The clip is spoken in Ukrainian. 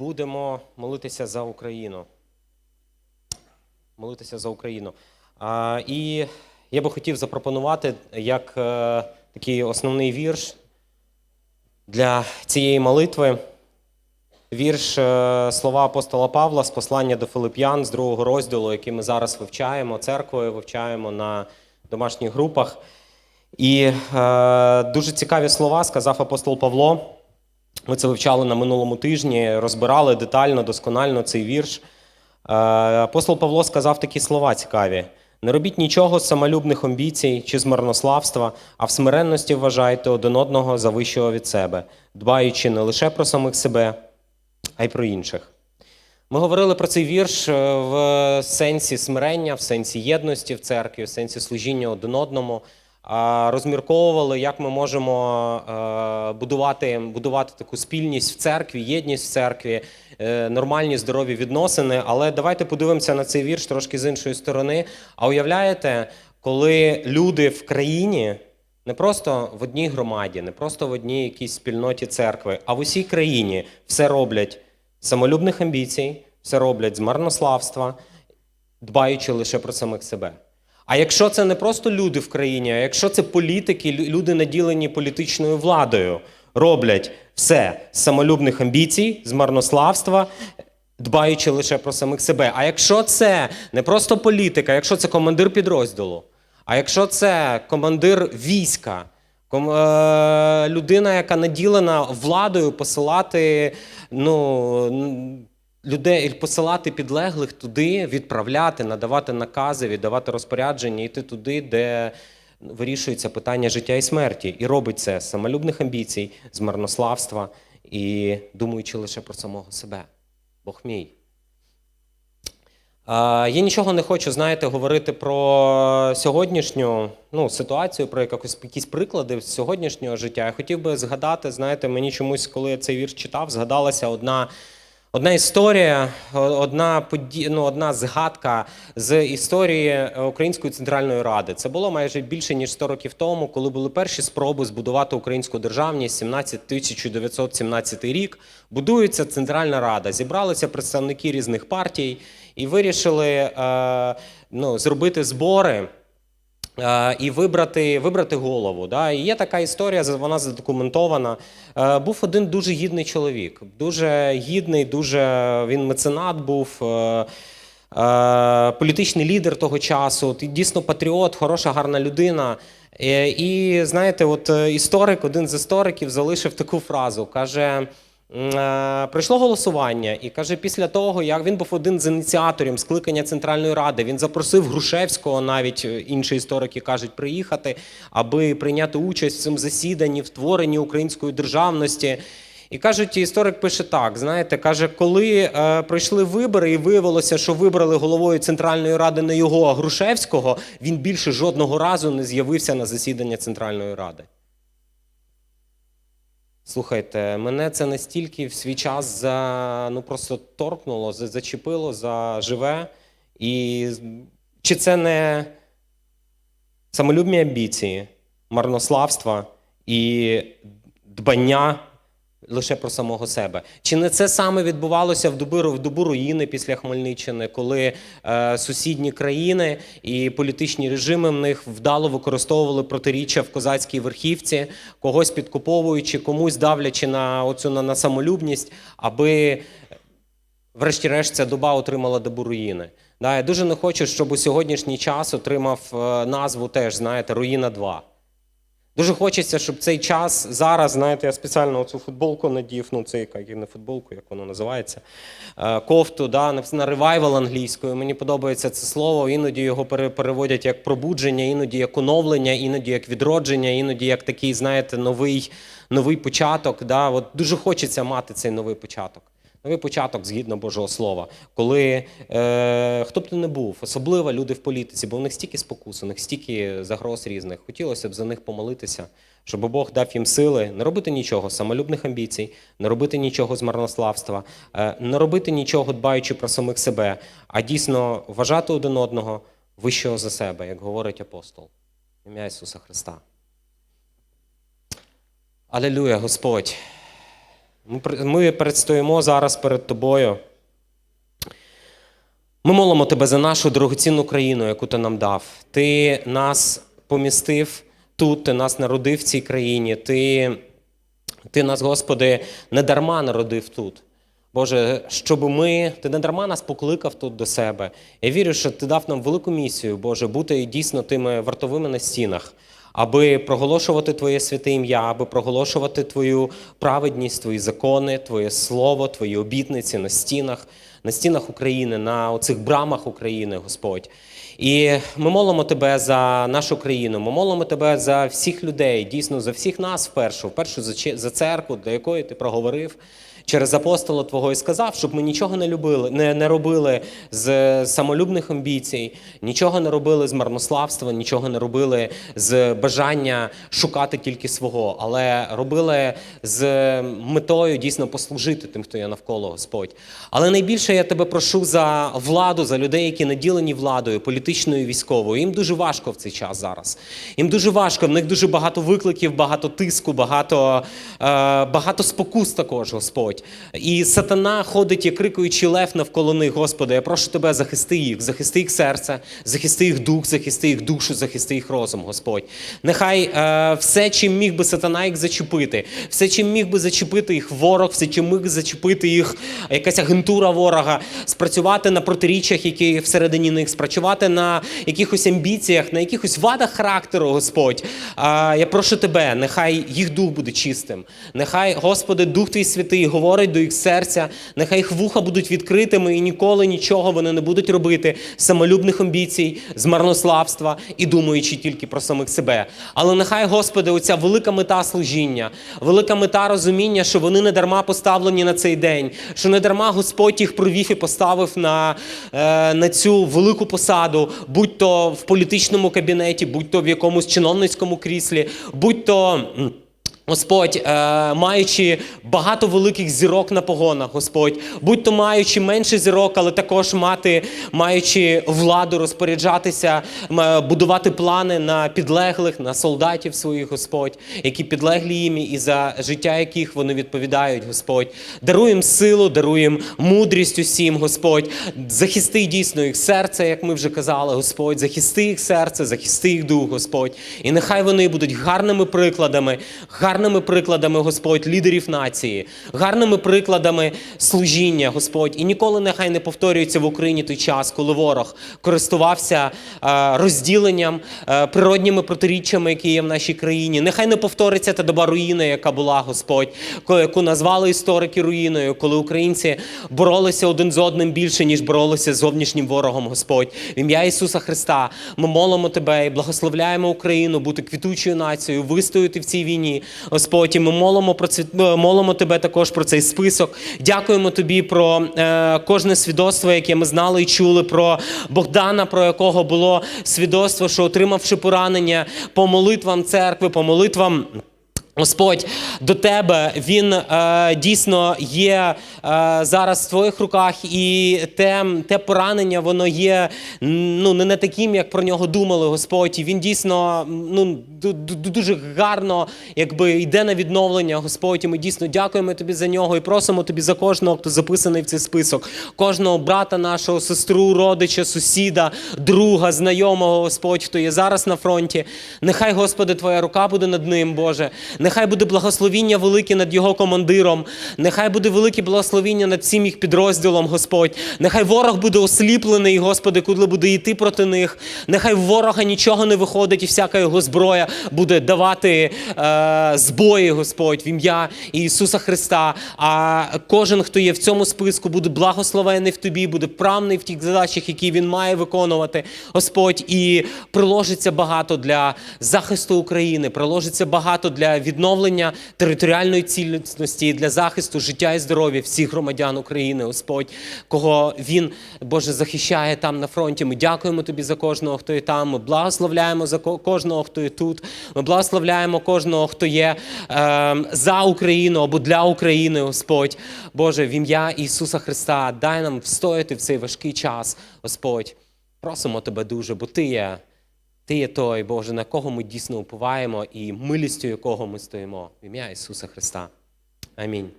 будемо молитися за Україну. Молитися за Україну. І я би хотів запропонувати як е, такий основний вірш для цієї молитви. Вірш е, слова апостола Павла з послання до Филип'ян з другого розділу, який ми зараз вивчаємо, церквою вивчаємо на домашніх групах. І е, дуже цікаві слова сказав апостол Павло. Ми це вивчали на минулому тижні, розбирали детально, досконально цей вірш. Е, апостол Павло сказав такі слова цікаві: не робіть нічого з самолюбних амбіцій чи з марнославства, а в смиренності вважайте один одного за вищого від себе, дбаючи не лише про самих себе, а й про інших. Ми говорили про цей вірш е, в сенсі смирення, в сенсі єдності в церкві, в сенсі служіння один одному. Розмірковували, як ми можемо е, будувати, будувати таку спільність в церкві, єдність в церкві, е, нормальні здорові відносини. Але давайте подивимося на цей вірш трошки з іншої сторони. А уявляєте, коли люди в країні не просто в одній громаді, не просто в одній якійсь спільноті церкви, а в усій країні все роблять самолюбних амбіцій, все роблять з марнославства, дбаючи лише про самих себе. А якщо це не просто люди в країні, а якщо це політики, люди наділені політичною владою, роблять все з самолюбних амбіцій, з марнославства, дбаючи лише про самих себе. А якщо це не просто політика, якщо це командир підрозділу, а якщо це командир війська, е, людина, яка наділена владою посилати, ну. Людей посилати підлеглих туди, відправляти, надавати накази, віддавати розпорядження, йти туди, де вирішується питання життя і смерті. І робить це з самолюбних амбіцій, з марнославства і думаючи лише про самого себе. Бог мій. Я нічого не хочу, знаєте, говорити про сьогоднішню ну, ситуацію, про якось, якісь приклади з сьогоднішнього життя. Я хотів би згадати, знаєте, мені чомусь, коли я цей вірш читав, згадалася одна, одна історія, одна, поді... ну, одна згадка з історії Української центральної ради. Це було майже більше ніж 100 років тому, коли були перші спроби збудувати українську державність 17 1917 рік. Будується Центральна Рада. Зібралися представники різних партій і вирішили е, ну, зробити збори. Е, І вибрати, вибрати голову. Да? І є така історія, вона задокументована. Е, Був один дуже гідний чоловік, дуже гідний, дуже він меценат був. е, Політичний лідер того часу, дійсно патріот, хороша, гарна людина. І знаєте, от історик, один з істориків залишив таку фразу: каже: Прийшло голосування, і каже, після того, як він був один з ініціаторів скликання Центральної Ради, він запросив Грушевського, навіть е, інші історики кажуть, приїхати, аби прийняти участь в цьому засіданні, в творенні української державності. І кажуть, історик пише так: знаєте, каже, коли е, пройшли вибори і виявилося, що вибрали головою Центральної Ради не його, а Грушевського, він більше жодного разу не з'явився на засідання Центральної Ради. Слухайте, мене це настільки в свій час за, ну, просто торкнуло, за- зачепило за живе. І чи це не самолюбні амбіції, марнославства і дбання лише про самого себе? Чи не це саме відбувалося в добу, в добу руїни після Хмельниччини, коли е, сусідні країни і політичні режими в них вдало використовували протиріччя в козацькій верхівці, когось підкуповуючи, комусь давлячи на оцю на, на самолюбність, аби врешті-решт ця доба отримала добу руїни. Да, я дуже не хочу, щоб у сьогоднішній час отримав е, назву теж, знаєте, Руїна 2. Дуже хочеться, щоб цей час зараз, знаєте, я спеціально цю футболку надів, ну це яка не футболку, як воно називається, е, кофту, да, написано ревайвал англійською. Мені подобається це слово. Іноді його пере- переводять як пробудження, іноді як оновлення, іноді як відродження, іноді як такий, знаєте, новий, новий початок. Да. От дуже хочеться мати цей новий початок. Новий початок згідно Божого Слова, коли е, хто б то не був, особливо люди в політиці, бо в них стільки спокус, у них стільки загроз різних. Хотілося б за них помолитися, щоб Бог дав їм сили не робити нічого самолюбних амбіцій, не робити нічого з марнославства, е, не робити нічого, дбаючи про самих себе, а дійсно вважати один одного вищого за себе, як говорить апостол. Ім'я Ісуса Христа. Алілюя, Господь. Ми, предстоїмо зараз перед тобою. Ми молимо тебе за нашу дорогоцінну країну, яку ти нам дав. Ти нас помістив тут, ти нас народив в цій країні. Ти, ти нас, Господи, не дарма народив тут. Боже, щоб ми, ти не дарма нас покликав тут до себе. Я вірю, що ти дав нам велику місію, Боже, бути дійсно тими вартовими на стінах, аби проголошувати Твоє святе ім'я, аби проголошувати Твою праведність, Твої закони, Твоє слово, Твої обітниці на стінах, на стінах України, на оцих брамах України, Господь. І ми молимо тебе за нашу країну. Ми молимо тебе за всіх людей, дійсно за всіх нас вперше, вперше за церкву, до якої ти проговорив через апостола Твого і сказав, щоб ми нічого не любили, не, не робили з самолюбних амбіцій, нічого не робили з марнославства, нічого не робили з бажання шукати тільки свого, але робили з метою дійсно послужити тим, хто є навколо Господь. Але найбільше я тебе прошу за владу, за людей, які наділені владою, політичною військовою. Їм дуже важко в цей час зараз. Їм дуже важко, в них дуже багато викликів, багато тиску, багато, е, багато спокус також, Господь. І сатана ходить, як крикуючий лев навколо них, Господи. Я прошу тебе, захисти їх, захисти їх серце, захисти їх дух, захисти їх душу, захисти їх розум, Господь. Нехай е, все, чим міг би сатана їх зачепити, все, чим міг би зачепити їх ворог, все, чим міг зачепити їх якась агентура ворога, спрацювати на протиріччях, які всередині них, спрацювати на якихось амбіціях, на якихось вадах характеру, Господь. А, я прошу тебе, нехай їх дух буде чистим. Нехай, Господи, Дух Твій Святий говорить до їх серця, нехай їх вуха будуть відкритими і ніколи нічого вони не будуть робити з самолюбних амбіцій, з марнославства і думаючи тільки про самих себе. Але нехай, Господи, оця велика мета служіння, велика мета розуміння, що вони не дарма поставлені на цей день, що не дарма Господь їх провів і поставив на, е, на цю велику посаду, будь то в політичному кабінеті, будь то в якомусь чиновницькому кріслі, будь то. Господь, е, маючи багато великих зірок на погонах, Господь, будь то маючи менше зірок, але також мати, маючи владу розпоряджатися, е, будувати плани на підлеглих, на солдатів своїх, Господь, які підлеглі їм і за життя яких вони відповідають, Господь. Даруй їм силу, даруй їм мудрість усім, Господь. Захисти дійсно їх серце, як ми вже казали, Господь. Захисти їх серце, захисти їх дух, Господь. І нехай вони будуть гарними прикладами, гарними прикладами, Господь, лідерів нації, гарними прикладами служіння, Господь. І ніколи нехай не повторюється в Україні той час, коли ворог користувався е, розділенням, е, природніми протиріччями, які є в нашій країні. Нехай не повториться та доба руїни, яка була, Господь, яку назвали історики руїною, коли українці боролися один з одним більше, ніж боролися з зовнішнім ворогом, Господь. В ім'я Ісуса Христа ми молимо Тебе і благословляємо Україну бути квітучою нацією, вистояти в цій війні, Господь. І ми молимо про це, е, молимо Тебе також про цей список. Дякуємо Тобі про е, кожне свідоцтво, яке ми знали і чули про Богдана, про якого було свідоцтво, що отримавши поранення по молитвам церкви, по молитвам. Господь, до тебе він е, дійсно є е, зараз в твоїх руках, і те, те поранення, воно є ну, не, не таким, як про нього думали, Господь. І він дійсно ну, ду- ду- дуже гарно якби, йде на відновлення, Господь. І ми дійсно дякуємо тобі за нього і просимо тобі за кожного, хто записаний в цей список, кожного брата нашого, сестру, родича, сусіда, друга, знайомого, Господь, хто є зараз на фронті. Нехай, Господи, Твоя рука буде над ним, Боже. Нехай буде благословіння велике над його командиром. Нехай буде велике благословіння над всім їх підрозділом, Господь. Нехай ворог буде осліплений, Господи, коли буде йти проти них. Нехай в ворога нічого не виходить, і всяка його зброя буде давати е, збої, Господь, в ім'я Ісуса Христа. А кожен, хто є в цьому списку, буде благословений в тобі, буде правний в тих задачах, які він має виконувати, Господь, і приложиться багато для захисту України, приложиться багато для відновлення територіальної цілісності, для захисту життя і здоров'я всіх громадян України, Господь, кого він, Боже, захищає там на фронті. Ми дякуємо тобі за кожного, хто є там. Ми благословляємо за кожного, хто є тут. Ми благословляємо кожного, хто є е, за Україну або для України, Господь. Боже, в ім'я Ісуса Христа, дай нам встояти в цей важкий час, Господь. Просимо тебе дуже, бо ти є. Ти є той, Боже, на кого ми дійсно уповаємо і милістю якого ми стоїмо. В ім'я Ісуса Христа. Амінь.